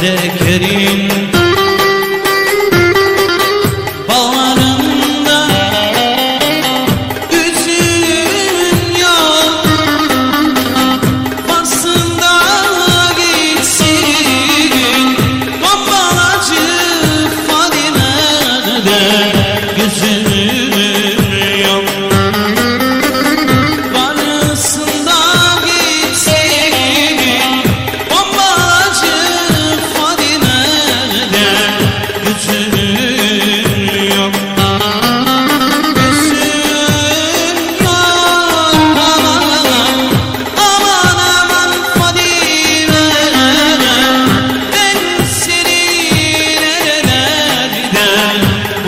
Kerim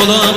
bulan